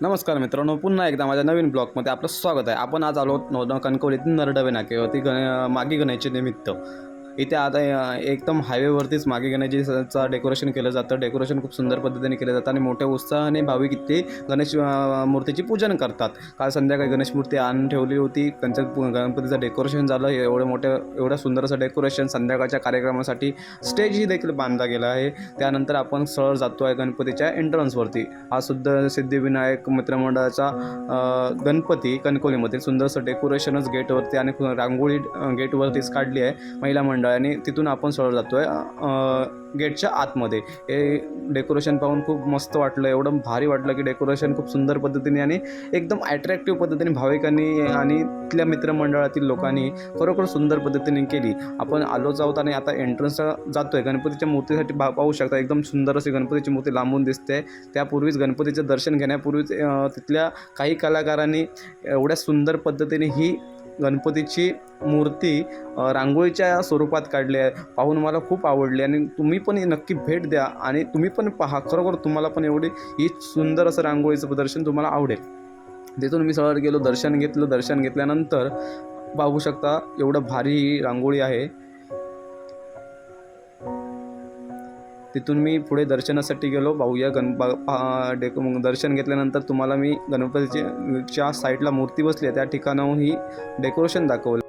नमस्कार मित्रांनो पुन्हा एकदा माझ्या नवीन ब्लॉगमध्ये आपलं स्वागत आहे. आपण आज आलो नवदा कणकवलीतील नरडवे होती गण मागी गणाचे निमित्त. इथे आता एकदम हायवेवरतीच मागे गणेशजीचा डेकोरेशन केलं जातं. डेकोरेशन खूप सुंदर पद्धतीने केलं जातं आणि मोठ्या उत्साहाने भाविक इथे गणेश मूर्तीची पूजन करतात. काल संध्याकाळी गणेश मूर्ती आणून ठेवली होती. त्यांचं पु- गणपतीचं डेकोरेशन झालं. हे एवढं मोठं एवढं सुंदर असं डेकोरेशन संध्याकाळच्या कार्यक्रमासाठी स्टेजही देखील बांधला गेला आहे. त्यानंतर आपण सरळ जातो आहे गणपतीच्या एंट्रन्सवरती हा सुद्धा सिद्धिविनायक मित्रमंडळाचा गणपती कणकोलीमधील सुंदरसं डेकोरेशनच गेटवरती आणि रांगोळी गेटवरतीच काढली आहे. महिला मंडळ मंडळाने तिथून आपण सरळ जातो आहे गेटच्या आतमध्ये. हे डेकोरेशन पाहून खूप मस्त वाटलं. एवढं भारी वाटलं की डेकोरेशन खूप सुंदर पद्धतीने आणि एकदम ॲट्रॅक्टिव्ह पद्धतीने भाविकांनी आणि तिथल्या मित्रमंडळातील लोकांनी खरोखर सुंदर पद्धतीने केली. आपण आलोच आहोत आणि आता एंट्रन्सला जातो आहे गणपतीच्या मूर्तीसाठी भा पाहू शकता एकदम सुंदर अशी गणपतीची मूर्ती लांबून दिसते. त्यापूर्वीच गणपतीचं दर्शन घेण्यापूर्वीच तिथल्या काही कलाकारांनी एवढ्या सुंदर पद्धतीने ही गणपतीची मूर्ती रांगोळीच्या स्वरूपात काढली आहे. पाहून मला खूप आवडली आणि तुम्ही पण नक्की भेट द्या आणि तुम्ही पण पहा. खरोखर तुम्हाला पण एवढी ही सुंदर असं रांगोळीचं प्रदर्शन तुम्हाला आवडेल. तिथून मी सरळ गेलो दर्शन घेतलं दर्शन घेतल्यानंतर पाहू शकता एवढं भारी ही रांगोळी आहे. तिथून मी पुढे दर्शनासाठी गेलो. पाहूया गण पा डेको मग दर्शन घेतल्यानंतर तुम्हाला मी गणपतीच्या साईडला मूर्ती बसली आहे. त्या ठिकाणाहून ही डेकोरेशन दाखवलं.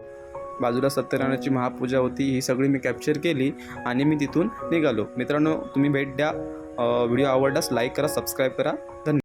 बाजूला सत्यनारायणाची महापूजा होती. ही सगळी मी कॅप्चर केली आणि मी तिथून निघालो. मित्रांनो तुम्ही भेट द्या. व्हिडिओ आवडल्यास लाईक करा सबस्क्राईब करा. धन्यवाद